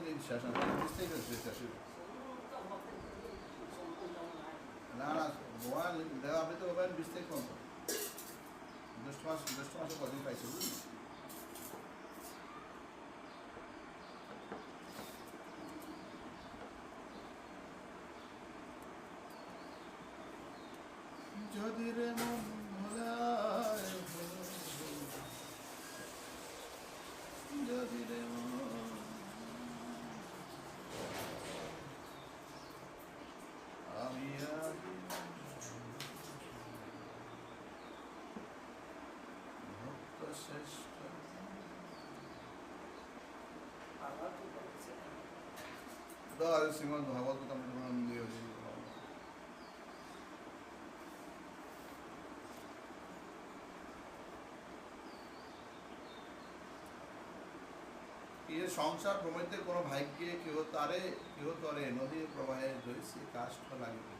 দিন শেষ হবে বিশ তারিখে শেষ না না ভগবান দেওয়া আপনি তো বলবেন বিশ তারিখ কম জ্যৈষ্ঠ মাস জ্যৈষ্ঠ মাসে কদিন পাইছে বুঝলি যদি রে মন ভোলায় ভোল, যদি রে মন আমি আজ ভক্ত শ্রেষ্ঠ ভাগবত তামিল দিয়ে এ সংসার প্রমোদের কোনো ভাগ্যে কেহ তারে, কেহ তরে নদীর প্রবাহে রয়েছে কাষ্ঠ লাগিবে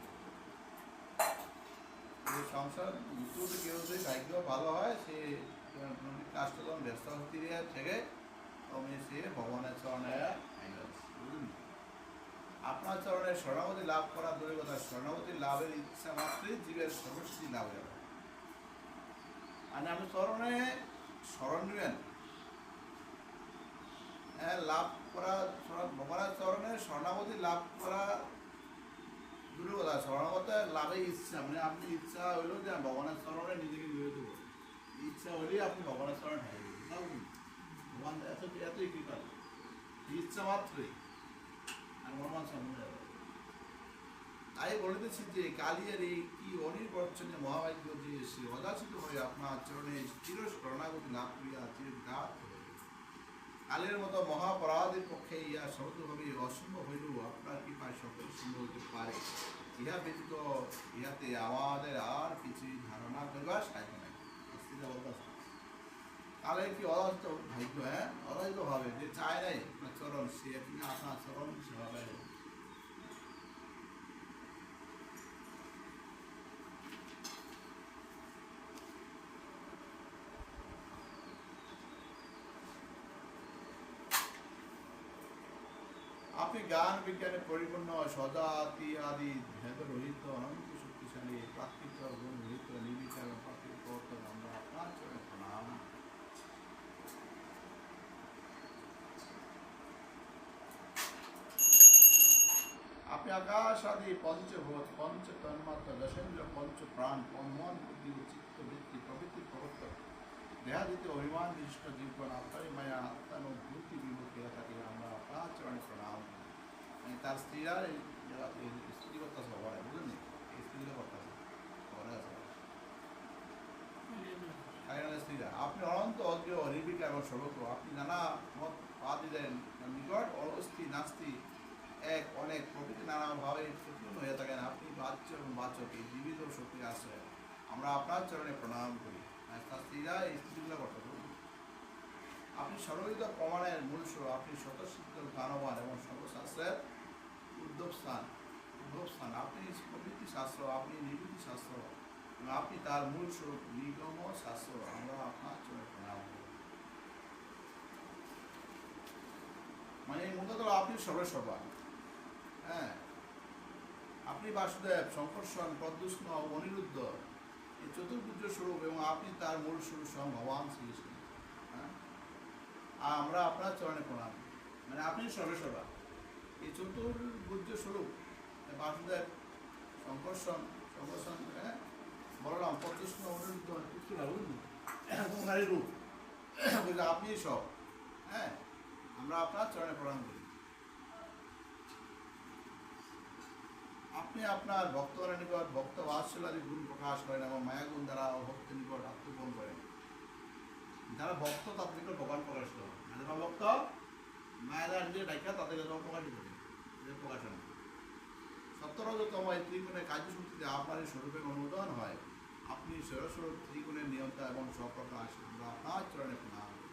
সংসার যদি কেউ যদি ভাগ্য ভালো হয়, সে কাষ্ঠ ব্যস্ত হতে থেকে তখন সে ভগবানের চরণে? আপনার চরণে স্বর্ণাবতী লাভ করা দূরের কথা স্বর্ণাবতী লাভের ইচ্ছা মাত্রই জীবের লাভ চরণে স্মরণ নেবেন হ্যাঁ লাভ করা ভগবানের চরণে লাভ করা দূরের কথা স্বর্ণাবতী লাভে ইচ্ছা মানে আপনি ইচ্ছা হইল যে ভগবানের চরণে নিজেকে নিয়ে দেবো। ইচ্ছা হলেই আপনি ভগবানের চরণে ঠাই দেবেন। ভগবান এত এতই কৃপা। ইচ্ছা মাত্রই। তাই বলিতেছি যে কালিয়ার এই কি অনির্বচনে যে সে হয়ে আপনার চির শরণাগতি। কালের মতো মহাপরাধের পক্ষে ইহা সহজভাবে অসম্ভব হইলেও আপনার কৃপায় সকল সম্ভব হইতে পারে। ইহা ব্যতীত ইহাতে আমাদের আর কিছু ধারণা করিবার সাহায্য নাই। কালের কি অরাজিত ভাগ্য হ্যাঁ? অরাজিত ভাবে যে চায় নাই। চরণ সে আপনার চরণ সেবা পাইব আপনি জ্ঞান বিজ্ঞানে পরিপূর্ণ সদাতি আদি, ভেদ রহিত, অনন্ত শক্তিশালী প্রাকৃতিক গুণ রহিত, নির্বিচার প্রাকৃতিক আমরা আপনার চরণে প্রণাম। আপনি আকাশ আদি পঞ্চভূত পঞ্চ তন্মাত্র দশেন্দ্র পঞ্চ প্রাণ মন বুদ্ধি চিত্ত বৃত্তি প্রভৃতি প্রবর্তক। দেহাদিতে অভিমান বিশিষ্ট জীবন আপনারই মায়া আত্মানুভূতি বিমুখী আমরা প্রণাম মানে তার স্ত্রীরা যারা স্ত্রী সবাই বুঝলেন এই স্ত্রীরা আছে। আপনি অনন্ত অজ্ঞ নির্বিকা এবং সর্বত্র। আপনি নানা মত পা দিলেন নিকট অস্থি নাস্তি এক অনেক প্রকৃতি নানাভাবে প্রতিপূর্ণ হয়ে থাকেন। আপনি বাচ্য এবং এই জীবিত শক্তি আশ্রয় আমরা আপনার চরণে প্রণাম করি। তার স্ত্রীরা এই স্ত্রীগুলো কথা বলুন আপনি সর্ববিধ প্রমাণের মূল স্বরূপ, আপনি স্বতঃসিদ্ধ, জ্ঞানবান এবং সর্বশাস্ত্রের উদ্যোগ স্থান। উদ্যোগ স্থান। আপনি প্রবৃত্তি শাস্ত্র, আপনি নিবৃত্তি শাস্ত্র এবং আপনি তার মূল স্বরূপ নিগম শাস্ত্র। আমরা আপনার চরণে প্রণাম করি। মানে মূলত আপনি সর্বসর্বা। হ্যাঁ। আপনি বাসুদেব শঙ্কর্ষণ পদ্মষ্ণ অনিরুদ্ধ, এই চতুর্ভুজ স্বরূপ এবং আপনি তার মূল স্বরূপ স্বয়ং ভগবান শ্রীকৃষ্ণ। হ্যাঁ। আর আমরা আপনার চরণে প্রণাম। মানে আপনি সর্বেসর্বা। এই চতুর্ভুজ স্বরূপ, বাসুদেব শঙ্কর্ষণ শঙ্কর্ষণ হ্যাঁ বলরাম পদ্মষ্ণ অনিরুদ্ধ রূপ। আপনি সব। হ্যাঁ। আমরা আপনার চরণে প্রণাম করি। আপনি আপনার ভক্তগণের নিকট ভক্ত বাৎসল্যাদি গুণ প্রকাশ করেন এবং মায়াগুণ দ্বারা ভক্ত নিকট আত্মগ্রহণ করেন। যারা ভক্ত, তাদের নিকট ভগবান প্রকাশ করেন। যারা ভক্ত মায়া দ্বারা নিজে ডাইকা তাদের প্রকাশিত করে এদের প্রকাশন সত্তরতম এই ত্রিগুণের কার্যসূচিতে আপনার স্বরূপের অনুমোদন হয়। আপনি সরস্বরূপ ত্রিগুণের নিয়ন্তা এবং স্বপ্রকাশ আমরা আপনার চরণে প্রণাম করি।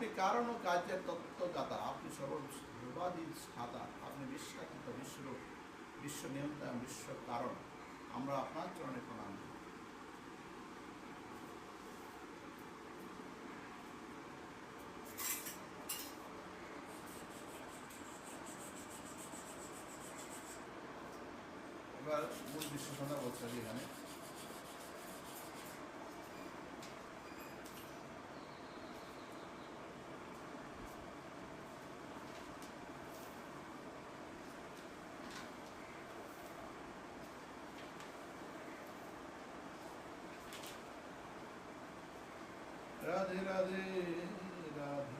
আপনি কারণ ও কার্যের তত্ত্বদাতা, আপনি সর্বাধি স্থাতা আপনি বিশ্বাতীত বিশ্বরূপ বিশ্ব নিয়ন্ত্রণ বিশ্ব কারণ। আমরা আপনার চরণে প্রণাম করি। এবার মূল বিশ্লেষণটা বলছে এখানে। রাধে রাধে রাধে।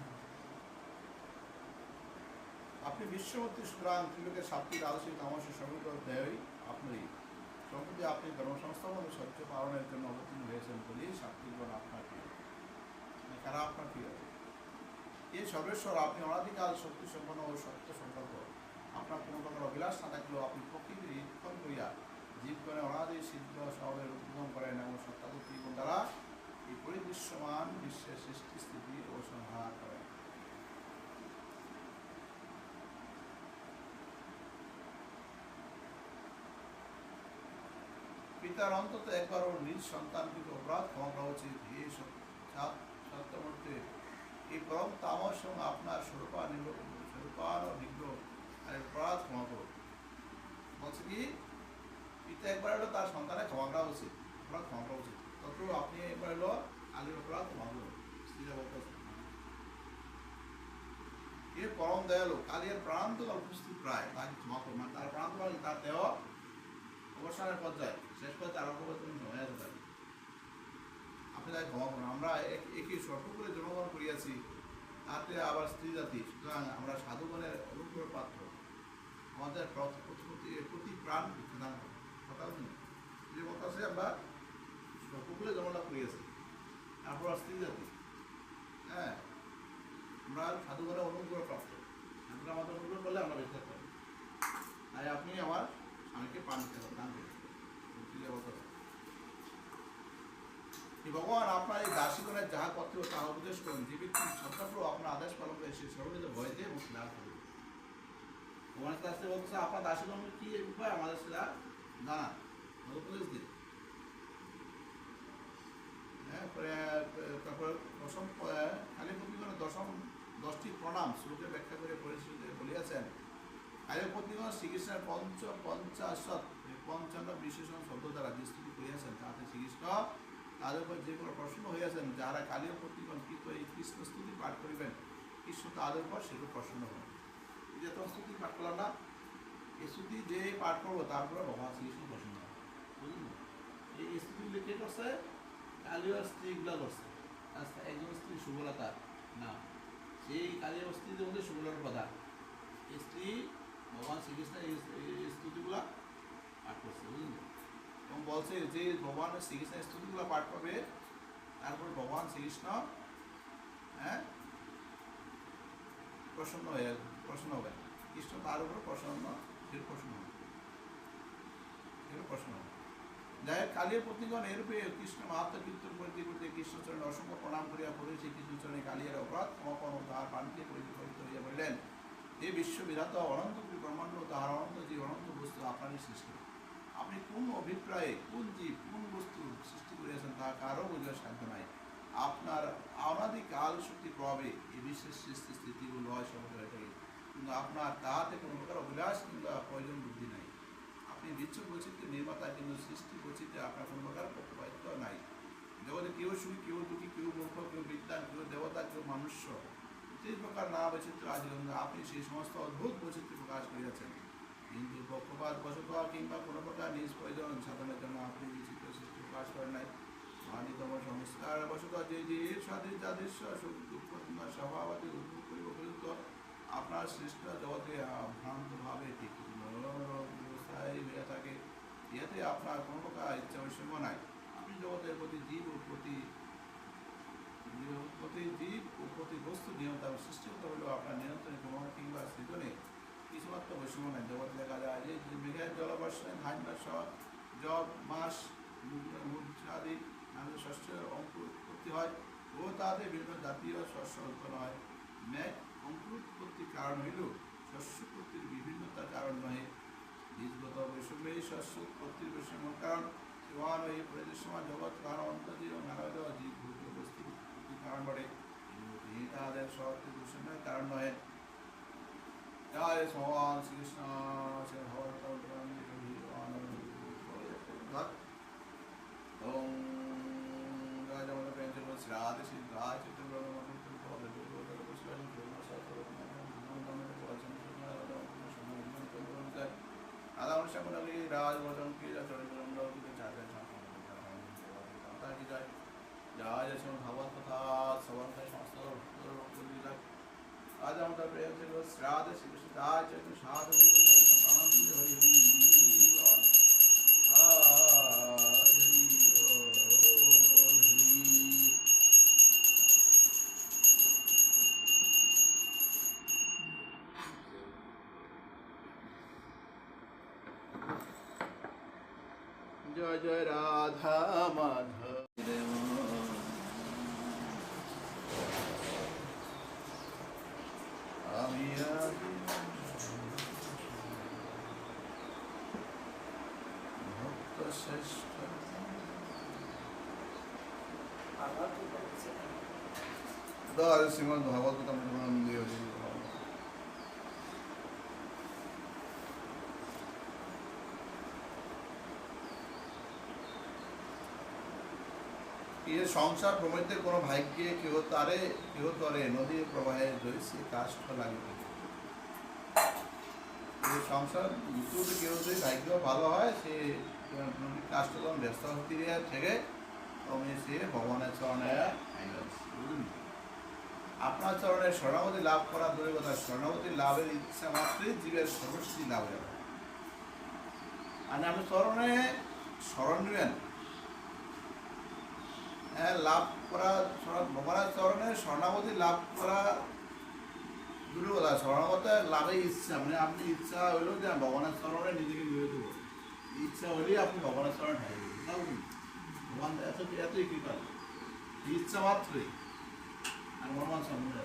আপনি বিশ্বমূর্তি সুতরাং ত্রিলোকের সাতটি রাজস্বী তামসের সমীপ দেয় আপনারই সম্প্রতি আপনি কর্মসংস্থাপন সত্য পালনের জন্য অবতীর্ণ হয়েছেন বলেই সাত্বিকগণ আপনার প্রিয়। মানে কারা আপনার প্রিয়? এই সর্বেশ্বর, আপনি অনাদিকাল শক্তি সম্পন্ন ও সত্য সংকল্প আপনার কোনো প্রকার অভিলাষ না থাকলেও আপনি প্রকৃতি নিরীক্ষণ করিয়া জীবগণে অনাদি সিদ্ধ স্বভাবের উদ্বোধন করেন এবং সত্তাগতি এবং দ্বারা এই পরিদৃশ্যমান বিশ্বের সৃষ্টি স্থিতি ও সংহার করেন পিতার অন্তত একবার ওর নিজ সন্তানকে অপরাধ ক্ষমা করা উচিত হে সত্যমূর্তি এই পরম তামস এবং আপনার স্বরূপা স্বরূপান ও নিগ্রহ। আর অপরাধ ক্ষমা করো বলছে কি, পিতা একবার তার সন্তানের ক্ষমা করা উচিত। অপরাধ ক্ষমা করা হলো আলীর অপরাধ ক্ষমা বলতেছে। এ পরম দয়ালু কালিয়ার প্রান্ত উপস্থিত প্রায় তাকে ক্ষমা করুন মানে তার প্রান্ত মানে তার দেহ অবসানের পর্যায়ে, শেষ পর্যায়ে আরম্ভ করতে হয়ে যেতে পারে। আপনি তাই ক্ষমা করুন। আমরা একই সর্প করে জন্মগ্রহণ করিয়াছি, তাতে আবার স্ত্রী জাতি, সুতরাং আমরা সাধুগণের অনুগ্রহ পাত্র। আমাদের প্র- প্রতি প্রতি- প্রতি প্রাণ কথা বলি যে কথা আছে আমরা সর্পকুলে জন্মলাভ করিয়াছি তারপর স্ত্রী জাতি হ্যাঁ আমরা সাধুগণের অনুগ্রহ প্রাপ্ত। আমরা আমাদের অনুগ্রহ করলে আমরা বেঁচে থাকতে পারি। তাই আপনি আমার স্বামীকে পান দান কথা? কি ভগবান, আপনার এই দাসীগণের যাহা কর্তব্য তাহা উপদেশ করুন। যে ব্যক্তি সত্যাপ্র আপনার আদেশ পালন করে সে সর্ববিধ ভয়তে মুক্তি লাভ করবে ভগবানের কাছে বলছে আপনার দাসীগণের কি উপায়? আমাদের সেটা জানা। উপদেশ দিন। তারপর দশম আহ, কালী দশম দশটি প্রণাম শ্লোকে ব্যাখ্যা করে পরিচিত বলিয়াছেন। কালী পত্নীগণ শ্রীকৃষ্ণের পঞ্চ পঞ্চাশত পঞ্চান্ন বিশেষণ শব্দ দ্বারা যে স্তুতি করিয়াছেন তাতে শ্রীকৃষ্ণ তাদের উপর যে কোনো প্রশ্ন হইয়াছেন যাহারা কালীয় পত্নীগণ কৃত এই কৃষ্ণ স্তুতি পাঠ করিবেন কৃষ্ণ তাদের উপর সেরূপ প্রশ্ন এই যে তো স্তুতি পাঠ করলাম না এই স্তুতি যে পাঠ করব তারপরে ভগবান শ্রীকৃষ্ণ প্রশ্ন হবে বুঝলেন? এই স্তুতিগুলি কে করছে? কালীয় স্ত্রীগুলা করছে। আচ্ছা একজন স্ত্রী সুবলতা না, সেই কালীয় স্ত্রীদের মধ্যে সুবলতার প্রধান। স্ত্রী, ভগবান শ্রীকৃষ্ণের এই স্তুতিগুলা পাঠ করছে, বুঝলেন? এবং বলছে যে, ভগবান শ্রীকৃষ্ণের স্তুতিগুলো পাঠ করবে, তারপর ভগবান শ্রীকৃষ্ণ হ্যাঁ প্রসন্ন হয়ে, প্রসন্ন হবে। কৃষ্ণ তার উপর প্রসন্ন ফের প্রসন্ন হবে। প্রসন্ন হবে। যাই হোক কালীয় পত্নীগণ এরূপে কৃষ্ণ মাহাত্ম কীর্তন করিতে করিতে কৃষ্ণচরণে অসংখ্য প্রণাম করিয়া পড়েছে কৃষ্ণচরণে কালিয়ার অপরাধ ক্ষমাপন ও তাহার পানিতে পরিচালিত হইয়া বলিলেন এ বিশ্ববিধাত, অনন্ত ব্রহ্মাণ্ড তাহার অনন্ত যে অনন্ত বস্তু আপনারই সৃষ্টি। আপনি কোন অভিপ্রায়ে, কোন জীব, কোন বস্তু সৃষ্টি করিয়াছেন তাহা কারও বুঝবার সাধ্য নাই। আপনার অনাদিকাল শক্তি প্রভাবে এই বিশ্বের সৃষ্টি স্থিতি ও লয় সব হয়ে থাকে কিন্তু আপনার তাহাতে কোনো প্রকার অভিলাষ কিংবা প্রয়োজন বুদ্ধি নাই। আপনি বিশ্ব বৈচিত্র্যের নির্মাতা কিন্তু সৃষ্টি বৈচিত্র্যে আপনার কোনো প্রকার পক্ষপাতিত্ব নাই। জগতে কেউ সুখী কেউ দুঃখী কেউ মূর্খ কেউ বিদ্যান কেউ দেবতা, কেউ মনুষ্য। যে প্রকার না বৈচিত্র্য কিন্তু আপনি সেই সমস্ত অদ্ভুত বৈচিত্র্য প্রকাশ করিয়াছেন। কিন্তু পক্ষপাত, বশত কিংবা কোনো প্রকার নিজ প্রয়োজন সাধনের জন্য আপনি বিচিত্র সৃষ্টি প্রকাশ করেন নাই মানিতম সংস্কার, বশত যে যে স্বাধীন যাদৃশ্য সুখ, দুঃখ কিংবা করিব পর্যন্ত আপনার সৃষ্ট জগতে ভ্রান্তভাবে ঠিক হয়ে থাকে ইহাতে আপনার কোনো প্রকার ইচ্ছা বৈষম্য নাই আপনি জগতের প্রতি জীব ও প্রতি প্রতি জীব ও প্রতি বস্তু নিয়ন্ত্রণ এবং সৃষ্টি হতে হলেও আপনার নিয়ন্ত্রণে কোনো কিংবা সৃজনে কিছুমাত্র বৈষম্য নাই জগৎ দেখা যায় যে মেঘের জলবর্ষণে ধান চাষ জব মাস মূর্ছাদি নানা শস্যের অঙ্কুরোৎপত্তি হয় ও তাতে বিভিন্ন জাতীয় শস্য উৎপন্ন হয় মেঘ অঙ্কুরোৎপত্তির কারণ হইল শস্য উৎপত্তির বিভিন্নতার কারণ নয় বীজগত বৈষম্যেই শাশ্বত প্রতিবৈষম্য কারণ শিবান এই প্রতিসময় জগৎ কারণ অন্তজীব নারায়ণ জীব ভূত উপস্থিতি কারণ বটে তাদের সত্যি দূষণের কারণ নয় জয় ভগবান শ্রীকৃষ্ণ আদা অনুষ্ঠিত মন্ডলী রাজ বচন কি যা যায় যা যাচ্ছে ভাবত কথা শ্রবণ সমস্ত আজ আমরা প্রেম শ্রাদ শ্রী সাধু আনন্দ হরি জয় রাধা মাধব আমি ভক্ত শ্রেষ্ঠ দাস শ্রীমদ ভাগবত সংসার প্রমৃতে কোনো ভাগ্যে কেহ তারে, কেহ তরে নদীর প্রবাহে রয়েছে কাষ্ঠ লাগিতে এই সংসার যদি কেউ যদি ভাগ্য ভালো হয়, সে কাষ্ঠ যখন ব্যস্ত তীরে থেকে তখন সে ভগবানের চরণে? আপনার চরণে শরণাগতি লাভ করা দূরের কথা শরণাগতি লাভের ইচ্ছা মাত্রই জীবের সর্বশ্রী লাভ হবে আর আপনি চরণে স্মরণ নেবেন লাভ করা ভগবানের চরণে স্বর্ণাবতী লাভ করা দূরের কথা স্বর্ণাবতা লাভে ইচ্ছা মানে আপনি ইচ্ছা হইলেও যে ভগবানের চরণে নিজেকে নিয়ে দেবো। ইচ্ছা হলেই আপনি ভগবানের চরণে ঠাইবেন না ভগবান এত এতই কৃপা। ইচ্ছা মাত্রই, আর মনমান সম্বন্ধে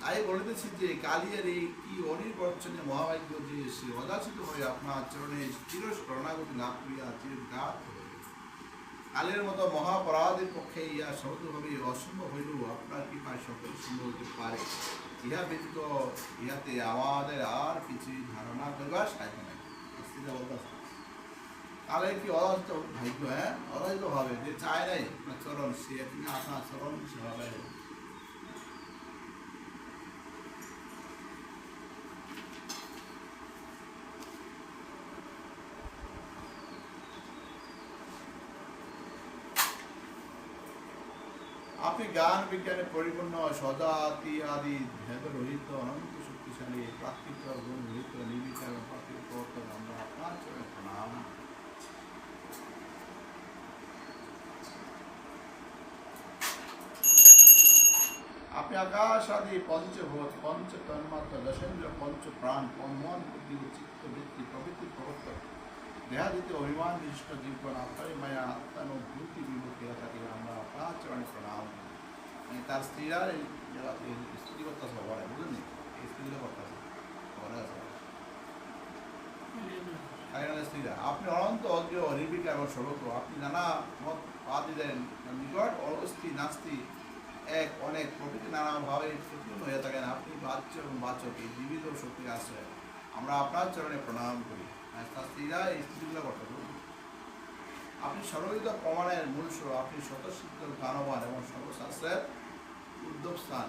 তাই বলিতেছি যে কালিয়ার এই কি অনির্বচনে মহাভাগ্য যে সে অযাচিত হয়ে আপনার চরণে চির শরণাগতি লাভ করিয়া চিরগাত হইবে কালের মতো মহাপরাধের পক্ষে ইহা সহজভাবে অসম্ভব হইলেও আপনার কৃপায় সকল সম্ভব হইতে পারে। ইহা ব্যতীত ইহাতে আমাদের আর কিছু ধারণা করবার সাহায্য নাই। কালের কি অরাজিত ভাগ্য হ্যাঁ? অরাজিত ভাবে যে চায় নাই, আপনার চরণ, সে আপনার চরণ সেভাবে আপনি জ্ঞান বিজ্ঞানে পরিপূর্ণ সজাতি আদি ভেদ রহিত, অনন্ত শক্তিশালী প্রাকৃতিক গুণ রহিত নির্বিচার প্রবর্তন আমরা আপনার চরণে প্রণাম। আপনি আকাশ আদি পঞ্চভূত পঞ্চ তন্মাত্র দশেন্দ্র পঞ্চ প্রাণ বুদ্ধি, চিত্ত, বৃত্তি, প্রভৃতি দেহাদিতে অভিমান বিশিষ্ট জীবন মায়া, আত্মানুভূতি থাকে আমরা আপনার চরণে প্রণাম। তার স্ত্রীরা স্ত্রী করতে সবার বুঝলেন নি? এই স্ত্রীরা করতে সবার আছে স্ত্রীরা আপনি অনন্ত অজ্ঞ নির্বিকার এবং স্বরূপ আপনি নানা মত পা দিলেন নিকট অস্থি নাস্তি এক অনেক প্রকৃতি নানাভাবে প্রতিপূর্ণ হয়ে থাকেন আপনি বাচ্য এবং এই জীবিত শক্তি আছে আমরা আপনার চরণে প্রণাম করি তার স্ত্রীরা এই স্ত্রীগুলো করতে আপনি সর্ববিধ প্রমাণের মূল স্বরূপ আপনি স্বতঃসিদ্ধ জ্ঞানবান এবং সর্বশাস্ত্রের উদ্যোগ স্থান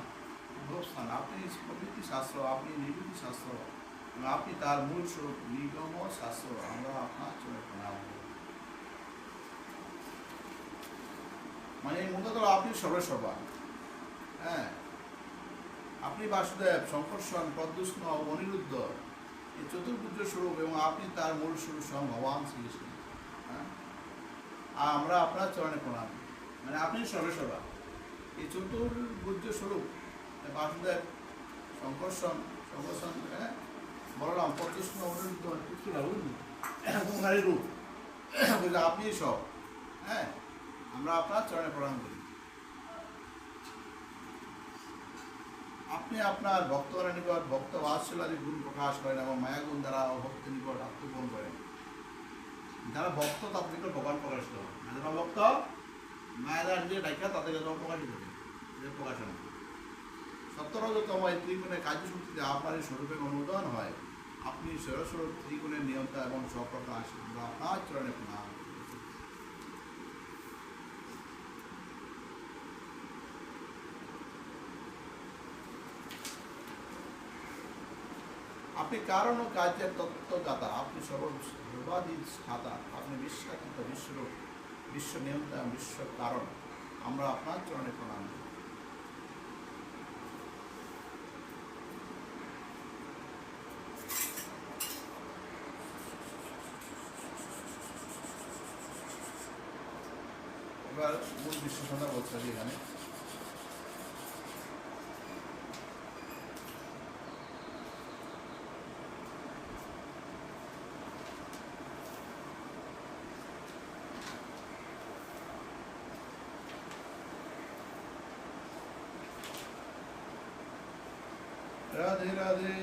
উদ্ভব স্থান। আপনি প্রকৃতি শাস্ত্র, আপনি নিবৃত্তি শাস্ত্র আপনি তার মূল স্বরূপ নিগম শাস্ত্র। আমরা আপনার চলে প্রণাম মানে মূলত আপনি সর্বেসর্বা। হ্যাঁ। আপনি বাসুদেব শঙ্কর্ষণ প্রদ্যুষ্ণ অনিরুদ্ধ, এই চতুর্ভুজ স্বরূপ, এবং আপনি তার মূল স্বরূপ স্বয়ং ভগবান শ্রীকৃষ্ণ। হ্যাঁ। আর আমরা আপনার চরণে প্রণাম। মানে আপনি সর্বেসর্বা। এই চতুর্ভুজ স্বরূপ বাসুদেব শঙ্কর্ষণ শঙ্কর্ষণ হ্যাঁ? বলরাম প্রদ্যুষ্ণ অনিরুদ্ধ তোমারই রূপ। বুঝলে আপনি সব হ্যাঁ? আমরা আপনার চরণে প্রণাম করি। আপনি আপনি আপনার ভক্তগণের নিকট, ভক্ত বাৎসল্যাদি গুণ প্রকাশ করেন এবং মায়া গুণ দ্বারা ভক্ত নিকট আত্মগ্রহণ করেন। যারা ভক্ত, তাদের নিকট ভগবান প্রকাশিত হয়। যারা ভক্ত মায়া দ্বারা নিজে ডাকা তাদের কাছে প্রকাশিত প্রকাশন সত্তরতম এই ত্রিগুণের কার্যসূচিতে আপনার এই স্বরূপের অনুমোদন হয়। আপনি সরস্বর ত্রিগুণের নিয়ন্ত্রণ এবং স্বপ্রকাশ আপনার চরণে প্রণাম। আপনি কারণ ও কার্যের তত্ত্বদাতা, আপনি সর্ব সর্বাধিক খাতা আপনি বিশ্বাতীত বিশ্ব বিশ্ব নিয়ন্ত্রণ বিশ্ব কারণ, আমরা আপনার চরণে প্রণাম করি। এবার মূল এখানে। রাধে রাধে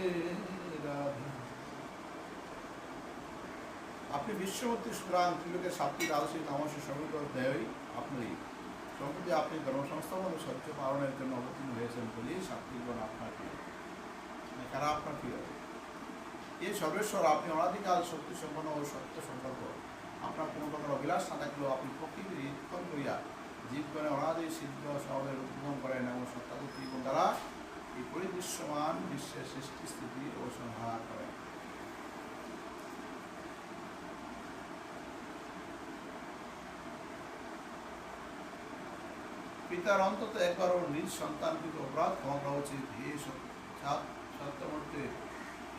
রাধে। আপনি বিশ্ববর্তী সুরাং ত্রিলোকের সাতটি রাজস্বী তামসী সমৃদ্ধ দেয় আপনারই। সম্প্রতি আপনি ধর্মসংস্থাপন ও সহ্য পালনের জন্য অবতীর্ণ হয়েছেন বলেই সাত্বিকগণ আপনার প্রিয়। মানে কারা আপনার প্রিয়? এই সর্বেশ্বর, আপনি অনাদিকাল শক্তি সম্পন্ন ও সত্য সম্পর্ক। আপনার কোনো প্রকার অভিলাষ না থাকলেও আপনি প্রকৃতির নিরীক্ষণ করিয়া জীবগণে অনাদি সিদ্ধ স্বভাবের উদ্বোধন করেন এবং সত্তাগতি দ্বারা এই পরিদৃশ্যমান বিশ্বের সৃষ্টি স্থিতি ও সংহার করেন। পিতার অন্তত একবারও নিজ সন্তানকৃত অপরাধ ক্ষমা করা উচিত। হে সত্যমূর্তি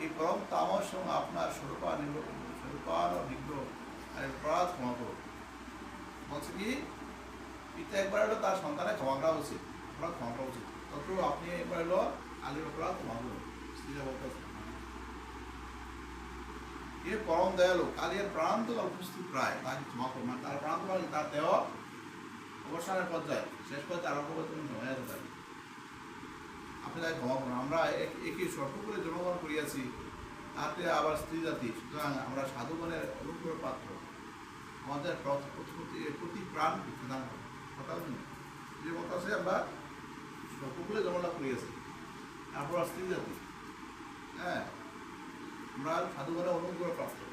এই পরম তামস এবং আপনার স্বরূপান স্বরূপান ও বিগ্রহ আর অপরাধ ক্ষমা করো। বলছে কি, পিতা একবার হলো তার সন্তানের ক্ষমা করা উচিত। অপরাধ ক্ষমা করা উচিত। তত আপনি একবার হলো আগের অপরাধ ক্ষমা করুন স্ত্রীরা বলতেছে এ পরম দয়ালু, কালিয়ার প্রান্ত উপস্থিত প্রায়। তাকে ক্ষমা করুন মানে তার প্রান্ত তার দেহ অবসানের পর্যায়ে, শেষ পর্যায়ে আরম্ভ করতে হয়ে যেতে পারি আপনি তাকে ক্ষমা করুন। আমরা এক- একই স্বল্প করে জন্মগ্রহণ করিয়াছি, তাতে আবার স্ত্রী জাতি। সুতরাং আমরা সাধুগণের অনুগ্রহ পাত্র। আমাদের প্রতি প্রাণ প্রদান করুন যে মত আছে, আমরা করে জন্মলাভ করিয়াছি। তারপর স্ত্রী জাতি। হ্যাঁ আমরা সাধুগণের অনুগ্রহ প্রাপ্ত।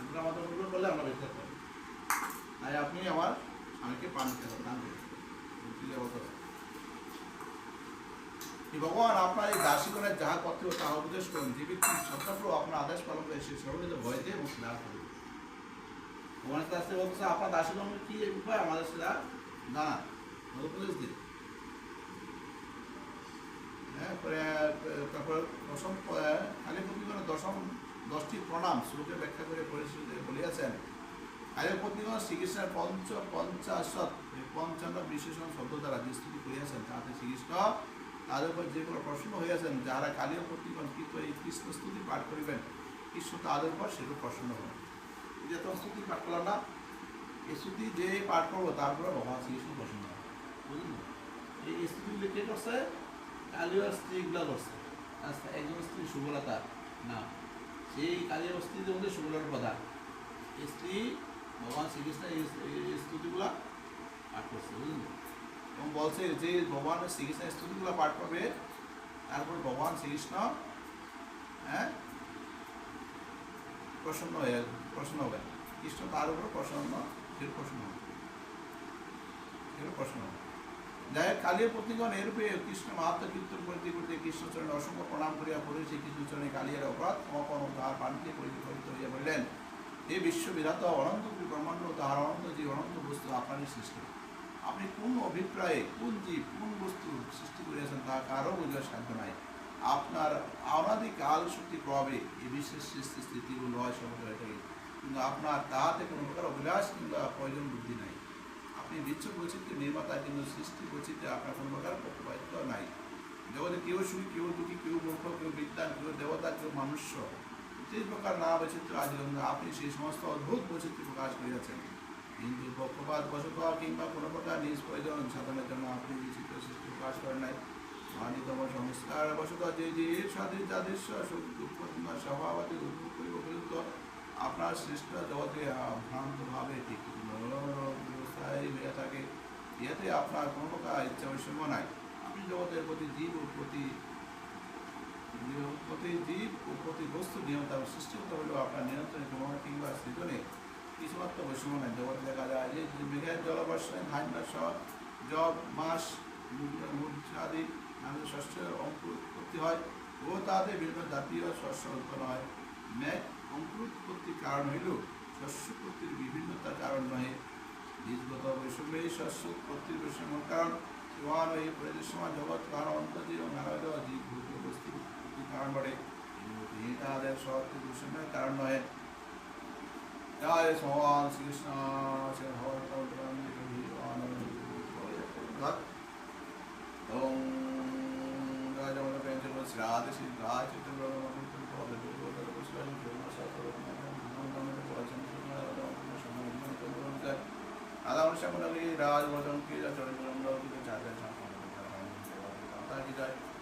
আমরা আমাদের অনুগ্রহ করলে আমরা বেঁচে থাকতে তাই আপনি আমার পান খেতে দান করুন ভগবান আপনার এই দাসীগণের যাহা কর্তব্য তাহা উপদেশ করুন। ব্যক্তি সত্যাপ্রভ আপনার আদেশ পালন করে সে ভয় দিয়ে মুক্তি লাভ করবে ভগবানের কাছে বলছে আপনার দাসীগণের কি উপায়? আমাদের সেটা জানা। উপদেশ দিন। হ্যাঁ, তারপর দশম কালী দশম দশটি প্রণাম শ্লোকে ব্যাখ্যা করে পরিচিত বলিয়াছেন প্রতিগণ শ্রীকৃষ্ণের পঞ্চ পঞ্চাশত পঞ্চান্ন বিশেষণ শব্দ দ্বারা যে স্তুতি করিয়াছেন তাতে শ্রীকৃষ্ণ তাদের উপর যে কোনো প্রশ্ন হইয়াছেন যারা কালীয় প্রতিগণ কৃত এই কৃষ্ণ স্তুতি পাঠ করিবেন, কৃষ্ণ তাদের উপর সেরূপ প্রসন্ন হন যে তোমার স্তুতি পাঠ করলাম না, এই স্তুতি যে পাঠ করব তারপরে ভগবান শ্রীকৃষ্ণ প্রসন্ন হয় বুঝলেন এই স্তুতিগুলো কে করছে? কালীয় স্ত্রীগুলো করছে। আচ্ছা একজন স্ত্রী সুবলতা, না, সেই কালীয় স্ত্রীদের মধ্যে সুবলতার প্রধান। স্ত্রী ভগবান শ্রীকৃষ্ণের এই স্তুতিগুলা পাঠ করছে বুঝলেন? এবং বলছে যে ভগবান শ্রীকৃষ্ণের স্তুতিগুলো পাঠ করবে তারপর ভগবান শ্রীকৃষ্ণ হ্যাঁ প্রসন্ন হয়ে প্রসন্ন হবে। কৃষ্ণ তার উপর প্রসন্ন ফের প্রসন্ন হবে। প্রসন্ন হবে। যাই হোক, কালীয় প্রতিগণ এরূপে কৃষ্ণ মাহাত্ম কীর্তন করিতে করিতে কৃষ্ণচরণে অসংখ্য প্রণাম করিয়া পড়ে সেই কৃষ্ণচরণে কালিয়ার অপরাধ ক্ষমাপণ ও তাহার পানিতে পরিচালিত হইয়া বলিলেন। এই বিশ্ববিধাত অনন্ত ব্রহ্মাণ্ড তাহার অনন্ত যে অনন্ত বস্তু আপনারই সৃষ্টি। আপনি কোন অভিপ্রায়ে কোন জীব, কোন বস্তু সৃষ্টি করিয়াছেন তা কারও বুঝার সাধ্য নাই। আপনার অনাদিকাল শক্তি প্রভাবে এই বিশ্বের সৃষ্টি স্থিতি ও লয় সময় হয়ে থাকে কিন্তু আপনার তাহাতে কোনো প্রকার অভিলাষ কিংবা প্রয়োজন বুদ্ধি নাই। আপনি বিশ্ব বৈচিত্র্যের নির্মাতা কিন্তু সৃষ্টি বৈচিত্র্যে আপনার কোনো প্রকার পক্ষপাতিত্ব নাই। জগতে কেউ সুখী, কেউ দুঃখী, কেউ মূর্খ, কেউ বিদ্যান কেউ দেবতা, কেউ মনুষ্য। যে প্রকার না বৈচিত্র্য আছে কিন্তু আপনি সেই সমস্ত অদ্ভুত বৈচিত্র্য প্রকাশ করিয়াছেন কিন্তু পক্ষপাত বশত কিংবা কোনো প্রকার নিজ প্রয়োজন সাধনের জন্য আপনি বিচিত্র সৃষ্টি প্রকাশ করেন নাই মানিতম সংস্কার বশত যে যে সাধি যাদের উৎপন্ন স্বভাবাদি উদ্ভব করিব পর্যন্ত আপনার সৃষ্ট জগতে ভ্রান্ত ভাবে ঠিক ব্যবস্থায় হয়ে থাকে ইহাতে আপনার কোনো প্রকার ইচ্ছা বৈষম্য নাই আপনি জগতের প্রতি জীব প্রতি প্রতি জীব ও প্রতি বস্তু নিয়ম তার সৃষ্টিগত হলেও আপনার নিয়ন্ত্রণে কোনো কিংবা সৃজনে কিছুমাত্র বৈষম্য নাই জগৎ দেখা যায় যে মেঘের জলবর্ষণে ধান্য সহ জব মাস আদি নানা শস্যের অঙ্কুরোৎপত্তি হয় ও তাতে বিভিন্ন জাতীয় শস্য উৎপন্ন হয়। মেঘ অঙ্কুরোৎপত্তির কারণ হইল শস্য উৎপত্তির বিভিন্নতার কারণ নহে। বীজগত বৈষম্যেই শস্য উৎপত্তির বৈষম্য কারণ। এই প্রয়োজনের সময় জগৎ কারণ অন্তর্জীব নানা জীব ভূত കാണുമ്പോഴേ ഗീതാദേ സ്വാതി കൃഷ്ണ കാരണോയൻ രായ ഭഗവാൻ ശ്രീകൃഷ്ണ ശ്രാദ്ധ ശ്രീ রাজবচনকে যা চরিত্র আমরা চার চার চার চার চার চার চার চার চার